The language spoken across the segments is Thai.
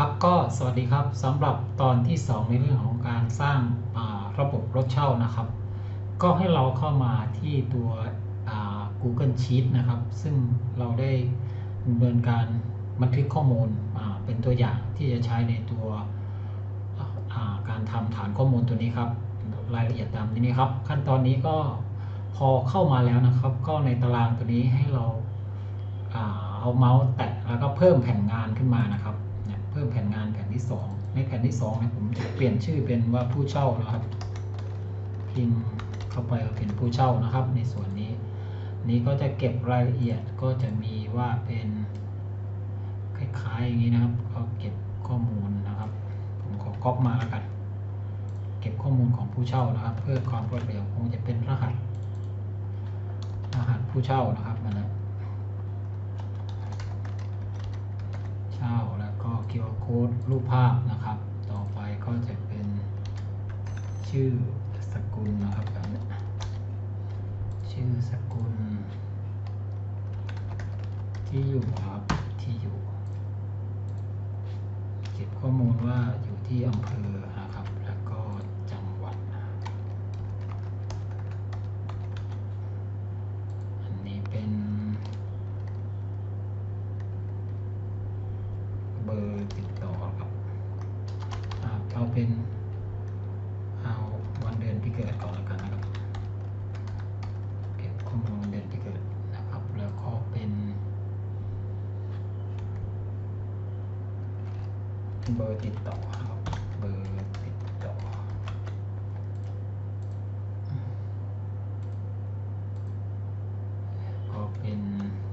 ครับก็สวัสดีครับสำหรับตอนที่ 2 ในเรื่องของการสร้างาระบบรถเช่านะครับ ก็ให้เราเข้ามาที่ตัว Google Sheet นะครับ ซึ่งเราได้ดำเนินการบันทึกข้อมูลอ่าเป็นตัวอย่างที่จะใช้ในตัวาการทำฐานข้อมูลตัวนี้ครับ รายละเอียดตามนี้ครับ ขั้นตอนนี้ก็พอเข้ามาแล้วนะครับ ก็ในตารางตัวนี้ให้เราอาเอาเมาส์แตะแล้วก็เพิ่มแผ่นงานขึ้นมานะครับ พิ่มแผ่นงานแผ่นที่ 2 ในแผ่นที่2เนี่ยผมจะเปลี่ยนชื่อเป็นว่าผู้เช่านะครับ พิมพ์เข้าไปว่าเป็นผู้เช่านะครับ ในส่วนนี้ นี้ก็จะเก็บรายละเอียดก็จะมีว่าเป็นคล้ายๆอย่างนี้นะครับก็เก็บข้อมูลนะครับ ผมขอก๊อปมาแล้วกัน เก็บข้อมูลของผู้เช่านะครับ เพื่อความรวดเร็วคงจะเป็นรหัส รหัสผู้เช่านะครับนั่นแหละ เช่าแล้วก็ ค้ดรูปภาพนะครับ ต่อไปก็จะเป็นชื่อสกุลนะครับแบบนี้ชื่อสกุล ที่อยู่ครับที่อยู่ เก็บข้อมูลว่าอยู่ที่อำเภอครับ แล้วก็จังหวัด อันนี้เป็น เบอร์ติดต่อครับอ่าเอาเป็นเอาวันเดือนที่เกิดก่อนแล้วกันนะครับ เก็บข้อมูลวันเดือนที่เกิดนะครับ แล้วก็เป็น เบอร์ติดต่อครับเบอร์ติดต่อ ก็เป็น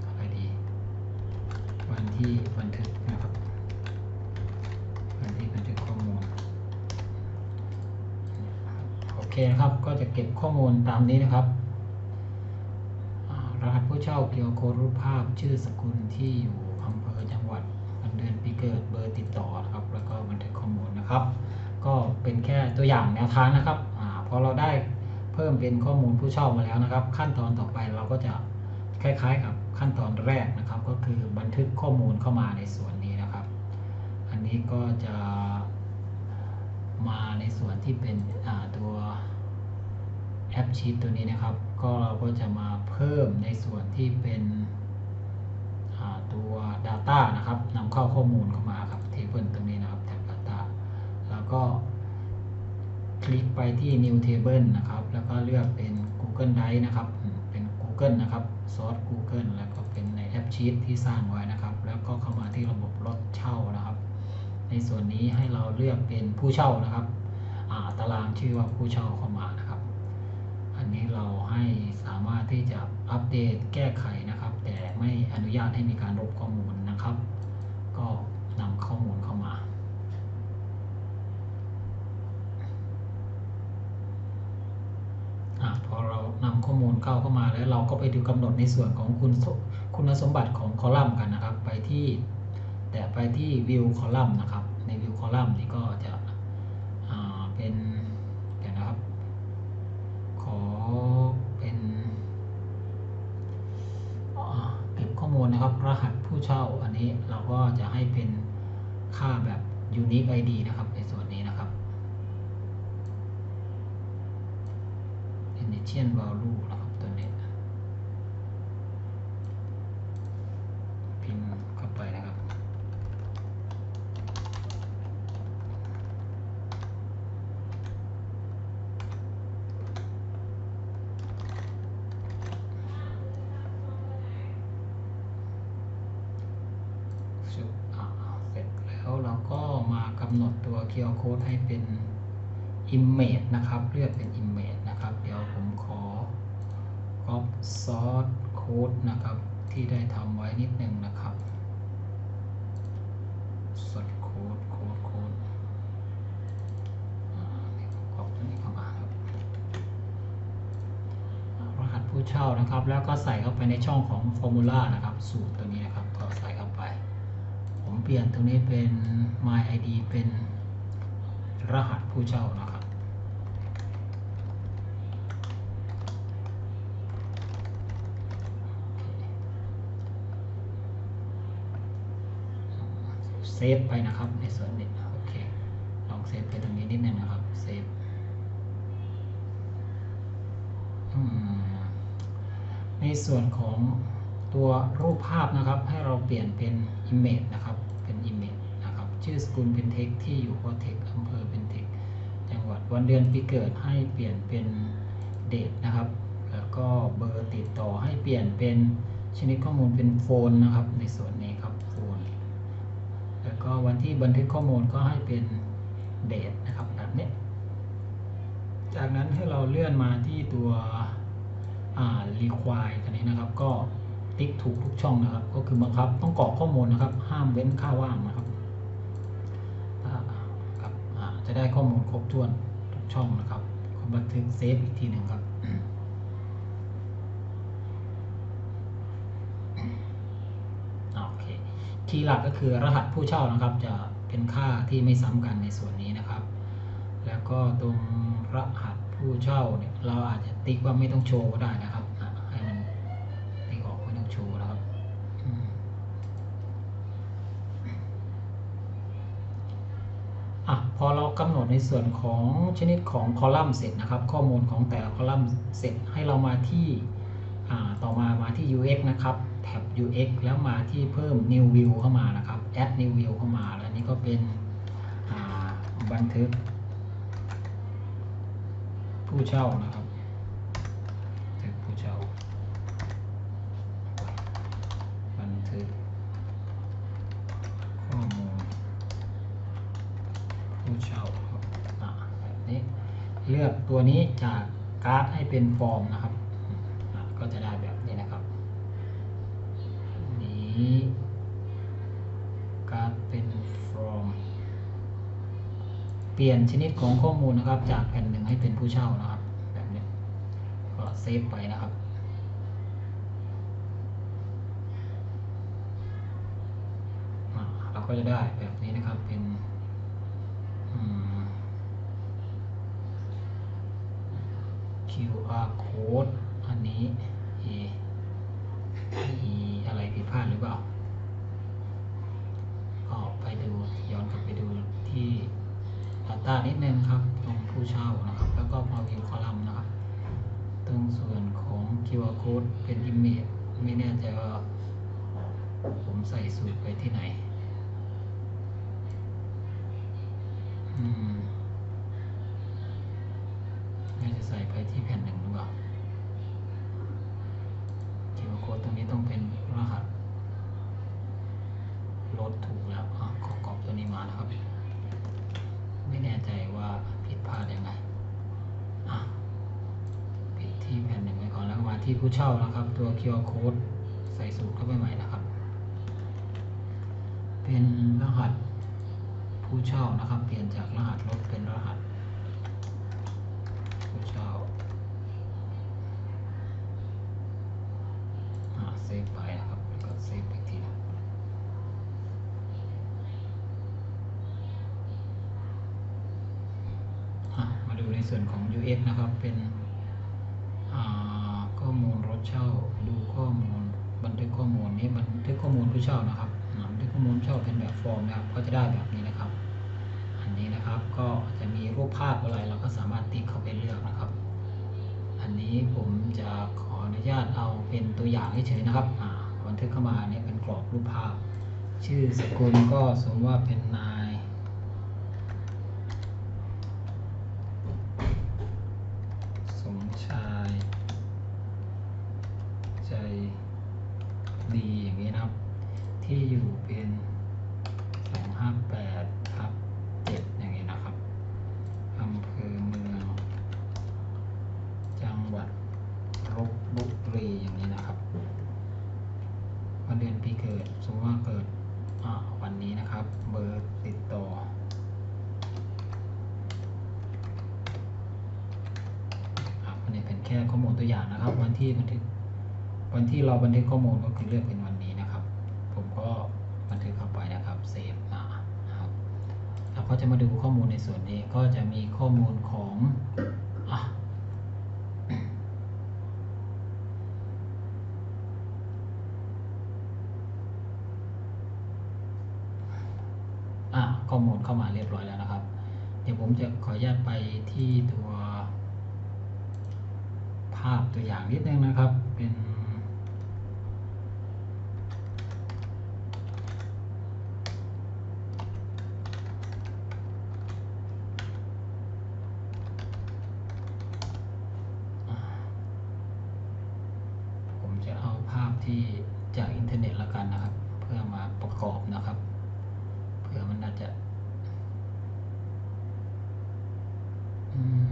อะไรดี วันที่บันทึกนะครับ วันที่บันทึกข้อมูล โอเคนะครับ ก็จะเก็บข้อมูลตามนี้นะครับรหัสผู้เช่าเกี่ยวโครูปภาพชื่อสกุลที่อยู่อำเภอจังหวัด เดือนปีเกิดเบอร์ติดต่อนะครับแล้วก็บันทึกข้อมูลนะครับ ก็เป็นแค่ตัวอย่างแนวทางนะครับอาพอเราได้เพิ่มเป็นข้อมูลผู้เช่ามาแล้วนะครับ ขั้นตอนต่อไปเราก็จะคล้ายๆ กับขั้นตอนแรกนะครับ ก็คือบันทึกข้อมูลเข้ามาในส่วนนี้นะครับ อันนี้ก็จะมาในส่วนที่เป็นตัวแอปชีตตัวนี้นะครับ ก็เราก็จะมาเพิ่มในส่วนที่เป็น ตัว Data นะครับนำเข้าข้อมูลเข้ามาครับเทเบิลตรงนี้นะครับแท็บ Data แล้วก็คลิกไปที่ New Table นะครับ แล้วก็เลือกเป็น Google Drive นะครับ เป็น Google นะครับซอส Google แล้วก็เป็นในแอปชีตที่สร้างไว้นะครับ แล้วก็เข้ามาที่ระบบรถเช่านะครับ ในส่วนนี้ให้เราเลือกเป็นผู้เช่านะครับาตารางชื่อว่าผู้เช่าเข้ามานะครับ อันนี้เราให้สามารถที่จะอัปเดตแก้ไขนะ ไม่อนุญาตให้มีการลบข้อมูลนะครับ ก็นำข้อมูลเข้ามาอพอเรานำข้อมูลเข้าเข้ามาแล้วเราก็ไปดูกำหนดในส่วนของคุณคุณสมบัติของคอลัมน์กันนะครับ ไปที่แต่ไปที่ view คอลัมน์นะครับ ใน view คอลัมน์นี้ก็จะเป็นเดี๋ยวนะครับ ขอเป็นอ่าเก็บข้อ มูลนะครับ รหัสผู้เช่าอันนี้เราก็จะให้เป็นค่าแบบ unique ID นะครับ ในส่วนนี้นะครับ initial value นะครับตัวนี้ พิมพ์เข้าไปนะครับ สุดอ่าเสร็จแล้วเราก็มากำหนดตัว QR code ให้เป็น image นะครับ เลือกเป็น image นะครับ เดี๋ยวผมขอ copy source code นะครับ ที่ได้ทำไว้นิดนึงนะครับ source code code code อ่านี่ผม copy ตัวนี้เข้ามาครับรหัสผู้เช่านะครับ แล้วก็ใส่เข้าไปในช่องของ Formula นะครับ สูตรตัวนี้นะครับ ก็ใส่เข้าไป ผม เปลี่ยนตรงนี้เป็น My ID เป็นรหัสผู้เช่านะครับ เซฟไปนะครับในส่วนนี้โอเค ลองเซฟไปตรงนี้นิดนึงนะครับ เซฟในส่วนของตัวรูปภาพนะครับ ให้เราเปลี่ยนเป็น Image นะครับ เป็น Image นะครับ ชื่อสกุลเป็นเทคที่อยู่ก็เทคอำเภอเป็นเทคจังหวัดวันเดือนปีเกิดให้เปลี่ยนเป็นเดทนะครับ แล้วก็เบอร์ติดต่อให้เปลี่ยนเป็นชนิดข้อมูลเป็นโฟนนะครับ ในส่วนนี้ครับโฟน แล้วก็วันที่บันทึกข้อมูลก็ให้เป็นเดทนะครับแบบนี้ จากนั้นให้เราเลื่อนมาที่ตัวอ่า require ตัวนี้นะครับก็ ติ๊กถูกทุกช่องนะครับ ก็คือบังคับต้องกรอกข้อมูลนะครับ ห้ามเว้นค่าว่างนะครับอ่าครับอ่าจะได้ข้อมูลครบถ้วนทุกช่องนะครับก็บันทึกเซฟอีกทีหนึ่งครับโอเคคีย์หลักก็คือรหัสผู้เช่านะครับ จะเป็นค่าที่ไม่ซ้ำกันในส่วนนี้นะครับ แล้วก็ตรงรหัสผู้เช่าเนี่ยเราอาจจะติ๊กว่าไม่ต้องโชว์ก็ได้นะครับ กำหนดในส่วนของชนิดของคอลัมน์เสร็จนะครับ ข้อมูลของแต่ละคอลัมน์เสร็จให้เรามาที่ต่อมามาที่ UX นะครับแท็บ UX แล้วมาที่เพิ่ม New View เข้ามานะครับ Add New View เข้ามา แล้วนี่ก็เป็นบันทึก ผู้เช่านะครับบันทึกผู้เช่า บันทึก ข้อมูล ผู้เช่าอ่าแบบนี้ เลือกตัวนี้จากการ์ดให้เป็นฟอร์มนะครับ ก็จะได้แบบนี้นะครับ นี้การ์ดเป็นฟอร์ม เปลี่ยนชนิดของข้อมูลนะครับ จากแผ่นหนึ่งให้เป็นผู้เช่านะครับ แบบนี้ก็เซฟไปนะครับเราก็จะได้แบบนี้นะครับเป็นอืม QR code อันนี้ E E อะไรผิดพลาดหรือเปล่าก็ไปดูย้อนกลับไปดูที่ Data นิดนึงครับ ตรงผู้เช่านะครับ แล้วก็มาวิวคอลัมน์นะครับ ตรงส่วนของ QR code เป็น Image ไม่แน่ใจว่า ผมใส่สูตรไปที่ไหน อืมน่าจะใส่ไป ที่แผ่นหนึ่งหรือเปล่า QR code ตรงนี้ต้องเป็นรหัสลดถูกแล้วอะขอกรอบตัวนี้มานะครับ ไม่แน่ใจว่าผิดพลาดยังไงอะปิดที่แผ่นหนึ่งไว้ก่อนแล้วมาที่ผู้เช่านะครับ ตัว QR code ใส่สูตรเข้าไปใหม่นะครับ เป็นรหัสผู้เช่านะครับ เปลี่ยนจากรหัสรถเป็นรหัส ผู้เช่าอ่าเซฟไปนะครับแล้วก็เซฟอีกทีนะอะมาดูใน ส่วนของ UX นะครับ เป็นข้อมูลรถเช่า ดูข้อมูล บันทึกข้อมูลนี้บันทึกข้อมูลผู้เช่านะครับบันทึกข้อมูลเช่าเป็นแบบฟอร์มนะครับ ก็จะได้แบบนี้นะครับ อันนี้นะครับก็จะมีรูปภาพอะไรเราก็สามารถติ๊กเข้าไปเลือกนะครับ อันนี้ผมจะขออนุญาตเอาเป็นตัวอย่างเฉยๆนะครับบันทึกเข้ามาเนี่ยเป็นกรอบรูปภาพ ชื่อสกุลก็สมมติว่าเป็นนาย สมชาย ใจดีอย่างนี้นะครับ ที่อยู่เป็นสองห้าแปดทับเจ็ดอย่างนี้นะครับอำเภอเมือง จังหวัดลบบุรีอย่างนี้นะครับ วันเดสมมติว่าเกิดวันนี้นะครับ เบอร์ติดต่อ ครับอันนี้เป็นแค่ข้อมูลตัวอย่างนะครับ วันที่บันทึกวันที่เราบันทึกข้อมูลก็คือเลือกเป็นวันนี้นะครับ ผมก็บันทึกเข้าไปนะครับเซฟนะครับแล้วก็จะมาดูข้อมูลในส่วนนี้ก็จะมีข้อมูลของ อะข้อมูลเข้ามาเรียบร้อยแล้วนะครับ เดี๋ยวผมจะขออนุญาตไปที่ตัวภาพตัวอย่างนิดนึงนะครับ เป็น ผมจะเอาภาพที่จากอินเทอร์เน็ตละกันนะครับ เพื่อมาประกอบนะครับ เพื่อมันน่าจะอืม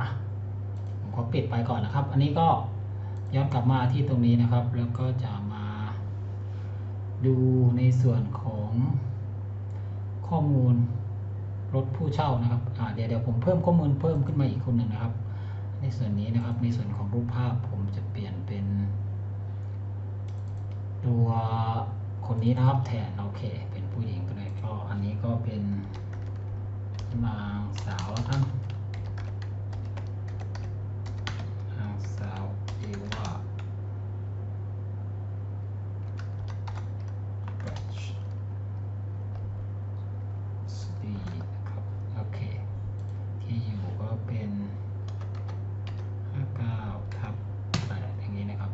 อะผมขอ ปิดไปก่อนนะครับ อันนี้ก็ย้อนกลับมาที่ตรงนี้นะครับ แล้วก็จะมาดูในส่วนของข้อมูลรถผู้เช่านะครับเดี๋ยวเดี๋ยวผมเพิ่มข้อมูลเพิ่มขึ้นมาอีกคนหนึ่งนะครับ ในส่วนนี้นะครับ ในส่วนของรูปภาพผมจะเปลี่ยนเป็น ตัวคนนี้นะครับแทนโอเค เป็นผู้หญิงก็เลยก็อันนี้ก็เป็นนางสาวแล้วกันนางสาวเอวาแบชสตีครับ โอเค ที่อยู่ก็เป็น 59ทับ8อย่างนี้นะครับ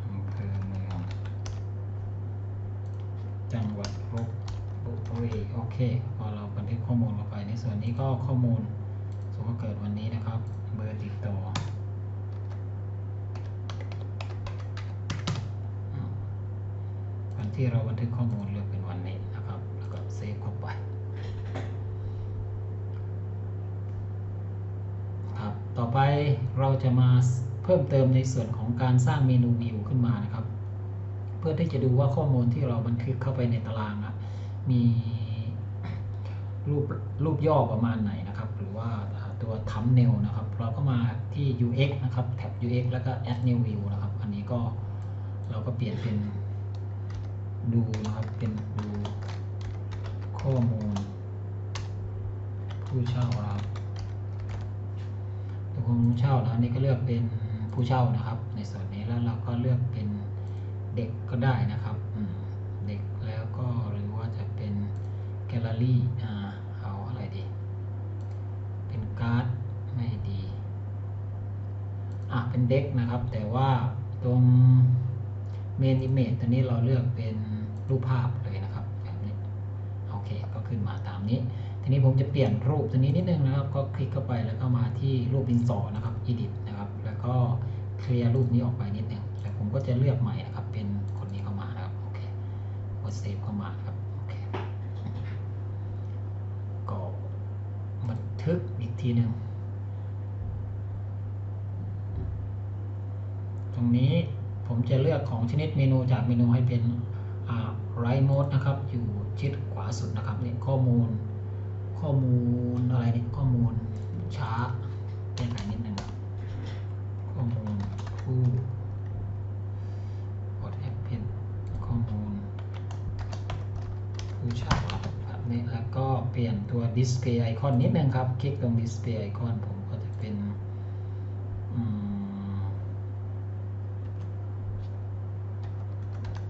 อำเภอเมือง จังหวัดลบบุรีโอเคพอเราบันทึกข้อมูลลงไป ในส่วนนี้ก็ข้อมูลสมมติเกิดวันนี้นะครับ เบอร์ติดต่ออืมวันที่เราบันทึกข้อมูลเลือกเป็นวันนี้นะครับ แล้วก็เซฟเข้าไปครับต่อไปเราจะมาเพิ่มเติมในส่วนของการสร้างเมนูวิวขึ้นมานะครับ พื่อที่จะดูว่าข้อมูลที่เราบันทึกเข้าไปในตารางอะมีรูปรูปย่อประมาณไหนนะครับ หรือว่าตัว Thumb New นะครับ เราก็มาที่ UX นะครับแท็บ UX แล้วก็ add new view นะครับ อันนี้ก็เราก็เปลี่ยนเป็นดูนะครับเป็นดูข้อมูล ผู้เช่าครับดูข้อมูลผู้เช่าแล้วอันนี้ก็เลือกเป็นผู้เช่านะครับ ในส่วนนี้แล้วเราก็เลือกเป็น ก็ได้นะครับเด็กแล้วก็หรือว่าจะเป็นแกลเลอรี่เอาอะไรดี เป็นการ์ดไม่ดีอะเป็นเด็กนะครับ แต่ว่าตรงเมนอิเมจตัวนี้เราเลือกเป็นรูปภาพเลยนะครับแบบนี้โอเคก็ขึ้นมาตามนี้ ทีนี้ผมจะเปลี่ยนรูปตัวนี้นิดนึงนะครับ ก็คลิกเข้าไปแล้วก็มาที่รูปดินสอนะครับ edit นะครับ แล้วก็เคลียร์รูปนี้ออกไปนิดนึงแล้วผมก็จะเลือกใหม่นะครับ กดเซฟเข้ามาครับโอเคก็บันทึกอีกทีหนึ่งตรงนี้ผมจะเลือกของชนิดเมนูจากเมนูให้เป็นไรโมดนะครับ อยู่ชิดขวาสุดนะครับนี่ข้อมูล ข้อมูลอะไรนี่ข้อมูลช้าแก้ไขนิดนึงครับข้อมูลผู้กดแอปเพนข้อมูล ผู้เช่าครับแบบนี้แล้วก็ เปลี่ยนตัว display icon นิดนึงครับ คลิกตรง display icon ผมก็จะเป็นอืม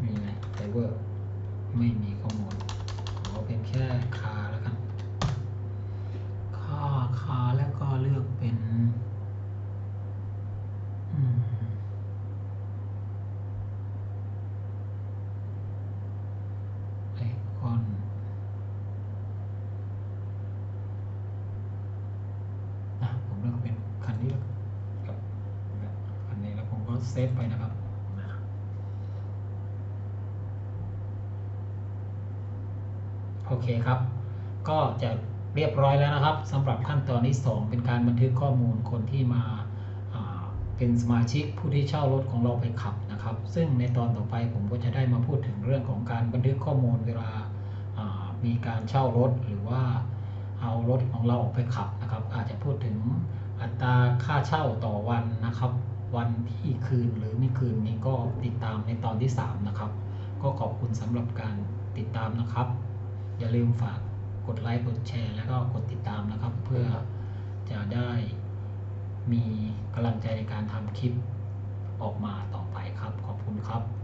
มีไหมไดเวอร์ไม่มีข้อมูลขอเป็นแค่คาแล้วกันค่าคาแล้วก็เลือกเป็นอืมไอ เซฟไปนะครับโอเคครับ ก็จะเรียบร้อยแล้วนะครับสำหรับขั้นตอนที่ 2 เป็นการบันทึกข้อมูลคนที่มาาเป็นสมาชิกผู้ที่เช่ารถของเราไปขับนะครับ ซึ่งในตอนต่อไปผมก็จะได้มาพูดถึงเรื่องของการบันทึกข้อมูลเวลาามีการเช่ารถหรือว่าเอารถของเราออกไปขับนะครับ อาจจะพูดถึงอัตราค่าเช่าต่อวันนะครับ วันที่คืนหรือไม่คืนนี้ก็ติดตามในตอนที่ 3 นะครับ ก็ขอบคุณสำหรับการติดตามนะครับ อย่าลืมฝากกดไลค์กดแชร์ แล้วก็กดติดตามนะครับ เพื่อจะได้มีกำลังใจในการทำคลิปออกมาต่อไปครับ ขอบคุณครับ